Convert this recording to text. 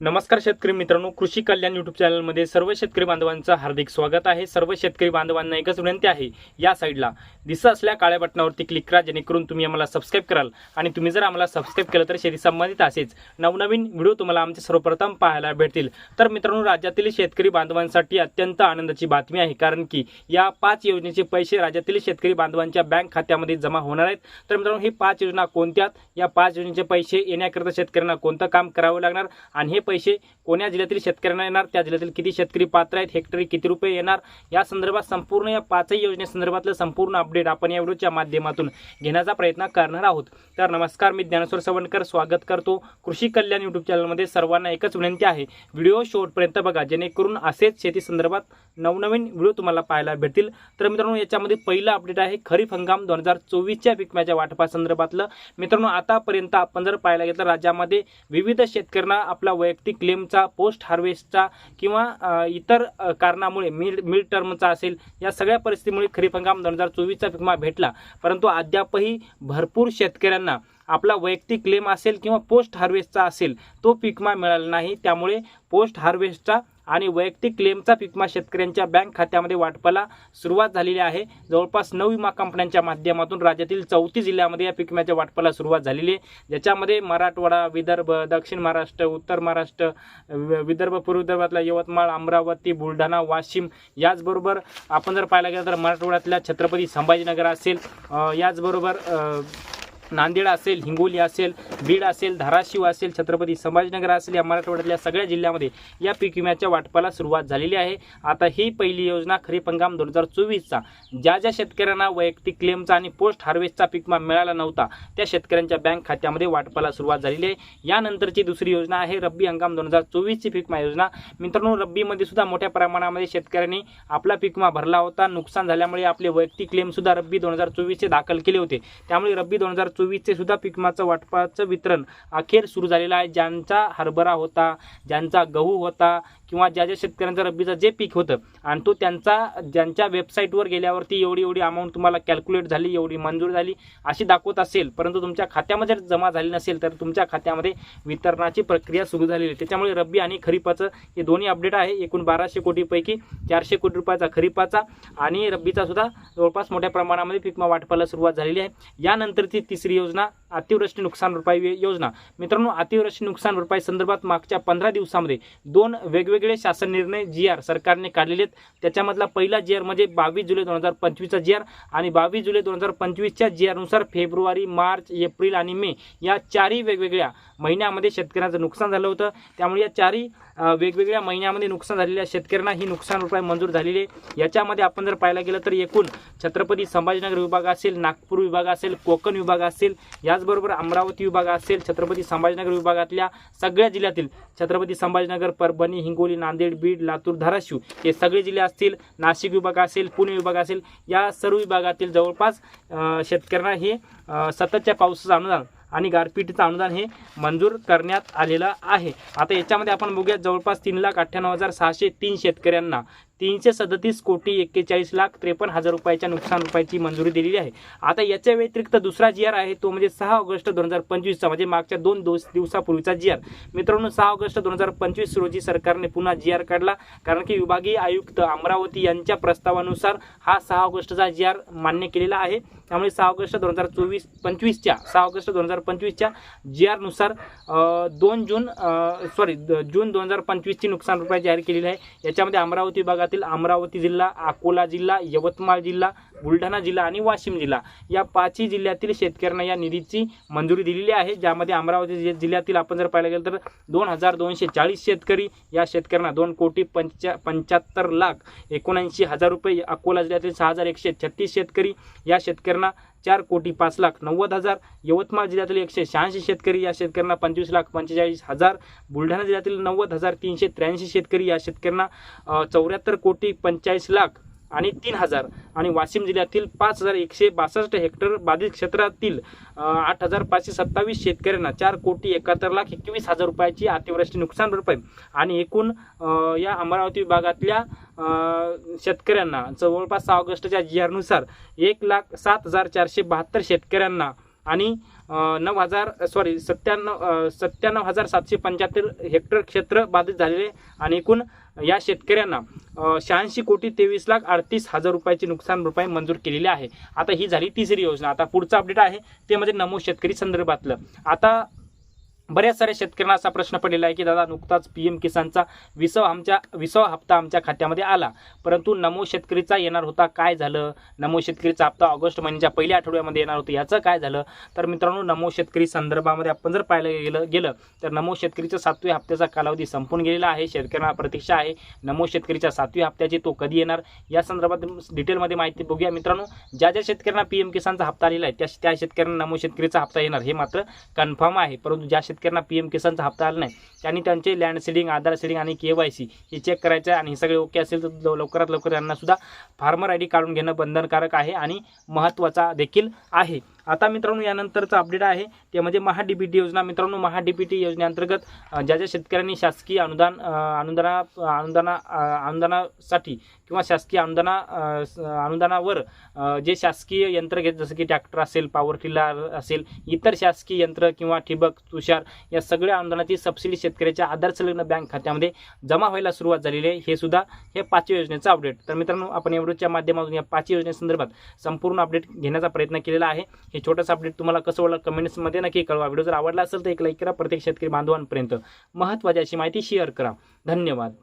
नमस्कार शेतकरी मित्रांनो कृषी कल्याण युट्यूब चॅनलमध्ये सर्व शेतकरी बांधवांचं हार्दिक स्वागत आहे. सर्व शेतकरी बांधवांना एकच विनंती आहे या साईडला दिसत असल्या काळ्या बटनावरती क्लिक करा जेणेकरून तुम्ही आम्हाला सबस्क्राईब कराल. आणि तुम्ही जर आम्हाला सबस्क्राईब केलं तर शेती संबंधित असेच नवनवीन व्हिडिओ तुम्हाला आमचे सर्वप्रथम पाहायला भेटतील. तर मित्रांनो राज्यातील शेतकरी बांधवांसाठी अत्यंत आनंदाची बातमी आहे कारण की या पाच योजनेचे पैसे राज्यातील शेतकरी बांधवांच्या बँक खात्यामध्ये जमा होणार आहेत. तर मित्रांनो ही पाच योजना कोणत्या? या पाच योजनेचे पैसे येण्याकरिता शेतकऱ्यांना कोणतं काम करावं लागणार? आणि हे पैसे कोण्या जिल्ह्यातील शेतकऱ्यांना येणार त्या जिल्ह्यातील किती शेतकरी पात्र आहेत हेक्टरी किती रुपये येणार या संदर्भात संपूर्ण या पाचही योजनेसंदर्भातलं संपूर्ण अपडेट आपण या व्हिडिओच्या माध्यमातून घेण्याचा प्रयत्न करणार आहोत. तर नमस्कार मी ज्ञानेश्वर सवणकर स्वागत करतो. कृषी कल्याण यूट्यूब चॅनलमध्ये सर्वांना एकच विनंती आहे व्हिडिओ शेवटपर्यंत बघा जेणेकरून असेच शेती संदर्भात नवनवीन व्हिडिओ तुम्हाला पाहायला भेटतील. तर मित्रांनो याच्यामध्ये पहिलं अपडेट आहे खरीप हंगाम दोन हजार चोवीसच्या पिकम्याच्या वाटपासंदर्भातलं. मित्रांनो आतापर्यंत आपण जर पाहायला गेलं तर राज्यामध्ये विविध शेतकऱ्यांना आपला वैयक्तिक वैयक्तिक क्लेमचा पोस्ट हार्वेस्टचा किंवा इतर कारणामुळे मिड मिड टर्मचा असेल या सगळ्या परिस्थितीमुळे खरीप हंगाम दोन हजार चोवीसचा पिकमा भेटला. परंतु अद्यापही भरपूर शेतकऱ्यांना आपला वैयक्तिक क्लेम असेल किंवा पोस्ट हार्वेस्टचा असेल तो पिकमा मिळाला नाही. त्यामुळे पोस्ट हार्वेस्टचा आणि वैयक्तिक क्लेमचा पिकमा शेतकऱ्यांच्या बँक खात्यामध्ये वाटपाला सुरुवात झालेली आहे. जवळपास नऊ विमा कंपन्यांच्या माध्यमातून राज्यातील चौतीस जिल्ह्यामध्ये या पिकम्याच्या वाटपाला सुरुवात झालेली आहे. ज्याच्यामध्ये मराठवाडा विदर्भ दक्षिण महाराष्ट्र उत्तर महाराष्ट्र विदर्भ पूर्व विदर्भातला यवतमाळ अमरावती बुलढाणा वाशिम याचबरोबर आपण जर पाहायला गेलं तर मराठवाड्यातल्या छत्रपती संभाजीनगर असेल याचबरोबर नांदेड असेल हिंगोली असेल बीड असेल धाराशिव असेल छत्रपती संभाजीनगर असेल या मराठवाड्यातल्या सगळ्या जिल्ह्यामध्ये या पीक विम्याच्या वाटपाला सुरुवात झालेली आहे. आता ही पहिली योजना खरीप हंगाम दोन हजार चोवीसचा. ज्या ज्या शेतकऱ्यांना वैयक्तिक क्लेमचा आणि पोस्ट हार्वेस्टचा पीक विमा मिळाला नव्हता त्या शेतकऱ्यांच्या बँक खात्यामध्ये वाटपाला सुरुवात झालेली आहे. यानंतरची दुसरी योजना आहे रब्बी हंगाम दोन हजार चोवीसची पीक विमा योजना. मित्रांनो रब्बीमध्ये सुद्धा मोठ्या प्रमाणामध्ये शेतकऱ्यांनी आपला पीक विमा भरला होता. नुकसान झाल्यामुळे आपले वैयक्तिक क्लेमसुद्धा रब्बी दोन हजार चोवीसचे दाखल केले होते. त्यामुळे रब्बी दोन हजार चोवीसचे सुद्धा पिकमाचं वाटपाचं वितरण अखेर सुरू झालेलं आहे. ज्यांचा हरभरा होता ज्यांचा गहू होता किंवा ज्या ज्या शेतकऱ्यांचं रब्बीचं जे पीक होतं आणि तो त्यांचा ज्यांच्या वेबसाईटवर गेल्यावरती एवढी एवढी अमाऊंट तुम्हाला कॅल्क्युलेट झाली एवढी मंजूर झाली अशी दाखवत असेल परंतु तुमच्या खात्यामध्ये जर जमा झाली नसेल तर तुमच्या खात्यामध्ये वितरणाची प्रक्रिया सुरू झालेली आहे. त्याच्यामुळे रब्बी आणि खरीपाचं हे दोन्ही अपडेट आहे. एकूण बाराशे कोटीपैकी चारशे कोटी रुपयाचा खरीपाचा आणि रब्बीचा सुद्धा जवळपास मोठ्या प्रमाणामध्ये पीकमा वाटपाला सुरुवात झालेली आहे. यानंतरची तिसरी योजना अतिवृष्टी नुकसान भरपाई योजना. मित्रांनो अतिवृष्टी नुकसान भरपाई संदर्भात मागच्या पंधरा दिवसामध्ये दोन वेगवेगळे शासन निर्णय जी आर सरकारने काढलेले आहेत. त्याच्यामधला पहिला जी आर म्हणजे बावीस जुलै दोन हजार पंचवीसचा जी आर आणि बावीस जुलै दोन हजार पंचवीसच्या जी आरनुसार फेब्रुवारी मार्च एप्रिल आणि मे या चारही वेगवेगळ्या महिन्यामध्ये शेतकऱ्यांचं नुकसान झालं होतं. त्यामुळे या चारही वेगवेगळ्या महिन्यामध्ये नुकसान झालेल्या शेतकऱ्यांना ही नुकसान भरपाई मंजूर झालेली आहे. याच्यामध्ये आपण जर पाहायला गेलं तर एकूण छत्रपती संभाजीनगर विभाग असेल नागपूर विभाग असेल कोकण विभाग असेल या त्याचबरोबर अमरावती विभाग असेल छत्रपती संभाजीनगर विभागातल्या सगळ्या जिल्ह्यातील छत्रपती संभाजीनगर परभणी हिंगोली नांदेड बीड लातूर धाराशिव हे सगळे जिल्हे असतील नाशिक विभाग असेल पुणे विभाग असेल या सर्व विभागातील जवळपास शेतकऱ्यांना हे सततच्या पावसाचं अनुदान आणि गारपीटीचं अनुदान हे मंजूर करण्यात आलेलं आहे. आता याच्यामध्ये आपण बघूया जवळपास तीन लाख अठ्ठ्याण्णव हजार सहाशे तीन शेतकऱ्यांना तीनशे सदतीस कोटी एक्केचाळीस लाख त्रेपन्न हजार रुपयाच्या नुकसान रुपयाची मंजुरी दिलेली आहे. आता याच्या व्यतिरिक्त दुसरा जी आर आहे तो म्हणजे सहा ऑगस्ट दोन हजार पंचवीसचा म्हणजे मागच्या दोन दोस दिवसापूर्वीचा जी आर. मित्रांनो सहा ऑगस्ट दोन हजार पंचवीस रोजी सरकारने पुन्हा जी आर काढला कारण की विभागीय आयुक्त अमरावती यांच्या प्रस्तावानुसार हा सहा ऑगस्टचा जी आर मान्य केलेला आहे. त्यामुळे सहा ऑगस्ट दोन हजार चोवीस पंचवीसच्या सहा ऑगस्ट दोन हजार पंचवीसच्या जी आरनुसार दोन जून सॉरी जून दोन हजार पंचवीसची नुकसान रुपये जाहीर केलेली आहे. याच्यामध्ये अमरावती विभागातील अमरावती जिल्हा अकोला जिल्हा यवतमाळ जिल्हा बुलढाणा जिल्हा आणि वाशिम जिल्हा. या पाचही जिल्ह्यातील शेतकऱ्यांना या निधीची मंजुरी दिलेली आहे. ज्यामध्ये अमरावती जि- जिल्ह्यातील आपण जर पाहायला गेलं तर दोन हजार दोनशे चाळीस शेतकरी या शेतकऱ्यांना दोन कोटी पंचा पंच्याहत्तर लाख एकोणऐंशी हजार रुपये अकोला जिल्ह्यातील सहा हजार एकशे छत्तीस शेतकरी या शेतकऱ्यांना चार कोटी पाच लाख नव्वद हजार यवतमाळ जिल्ह्यातील एकशे शहाऐंशी शेतकरी या शेतकऱ्यांना पंचवीस लाख पंचेचाळीस हजार बुलढाणा जिल्ह्यातील नव्वद हजार तीनशे त्र्याऐंशी शेतकरी या शेतकऱ्यांना चौऱ्याहत्तर कोटी पंचेचाळीस लाख आणि तीन हजार. आणि वाशिम जिल्ह्यातील पाच हजार एकशे बासष्ट हेक्टर बाधित क्षेत्रातील आठ हजार पाचशे सत्तावीस शेतकऱ्यांना चार कोटी एकाहत्तर लाख एकवीस हजार रुपयाची अतिवृष्टी नुकसान भरपाई. आणि एकूण या अमरावती विभागातल्या शेतकऱ्यांना जवळपास सहा ऑगस्टच्या जी आरनुसार एक लाख सात हजार चारशे बहात्तर शेतकऱ्यांना आणि नऊ हजार सॉरी सत्त्याण्णव सत्त्याण्णव हजार सातशे पंच्याहत्तर हेक्टर क्षेत्र बाधित झालेले आणि एकूण या शेतकऱ्यांना शहाऐंशी कोटी तेवीस लाख अडतीस हजार रुपयाची नुकसान भरपाई मंजूर केलेली आहे. आता ही झाली तिसरी योजना. आता पुढचं अपडेट आहे ते म्हणजे नमो शेतकरी संदर्भातलं. आता बऱ्याच साऱ्या शेतकऱ्यांना असा प्रश्न पडलेला आहे की दादा नुकताच पी एम किसानचा विसावा आमच्या विसावा हप्ता आमच्या खात्यामध्ये आला. परंतु नमो शेतकरीचा येणार होता काय झालं? नमो शेतकरीचा हप्ता ऑगस्ट महिन्याच्या पहिल्या आठवड्यामध्ये येणार होतं याचं काय झालं? तर मित्रांनो नमो शेतकरी संदर्भामध्ये आपण जर पाहायला गेलं गेलं तर नमो शेतकरीचा सातव्या हप्त्याचा कालावधी संपून गेलेला आहे शेतकऱ्यांना प्रतीक्षा आहे. नमो शेतकरीच्या सातव्या हप्त्याची तो कधी येणार? या संदर्भात डिटेलमध्ये माहिती बघूया मित्रांनो. ज्या ज्या शेतकऱ्यांना पी एम किसानचा हप्ता आलेला आहे त्या त्या शेतकऱ्यांना नमो शेतकरीचा हप्ता येणार हे मात्र कन्फर्म आहे. परंतु ज्या शेतकऱ्यांना पी एम किसानचा हप्ता आला नाही. त्यांनी त्यांचे लँड सीडिंग आधार सीडिंग आणि के वाय सी हे चेक करायचं आहे आणि हे सगळे ओके असेल तर लवकरात लवकर त्यांनासुद्धा फार्मर आय डी काढून घेणं बंधनकारक आहे आणि महत्त्वाचा देखील आहे. आता मित्रांनो यानंतरचं अपडेट आहे. ते म्हणजे महाडीबीटी योजना. मित्रांनो महाडीबीटी टी योजनेअंतर्गत ज्या ज्या शेतकऱ्यांनी शासकीय अनुदान अनुदाना अनुदाना अनुदानासाठी किंवा शासकीय अनुदाना अनुदानावर जे शासकीय यंत्र घेत जसं की ट्रॅक्टर असेल पॉवर टिलर असेल इतर शासकीय यंत्र किंवा ठिबक तुषार या सगळ्या अनुदानाची सबसिडी शेतकऱ्याच्या आधार संलग्न बँक खात्यामध्ये जमा व्हायला सुरुवात झालेली आहे. हे सुद्धा हे पाचव्या योजनेचं अपडेट तर मित्रांनो आपण एवढ्याच्या माध्यमातून या पाचव्या योजनेसंदर्भात संपूर्ण अपडेट घेण्याचा प्रयत्न केलेला आहे. हे छोटंसं अपडेट तुम्हाला कसं वाटलं कमेंट्समध्ये नक्की कळवा. व्हिडिओ जर आवडला असेल तर एक लाईक करा. प्रत्येक शेतकरी बांधवांपर्यंत महत्त्वाची अशी माहिती शेअर करा. धन्यवाद.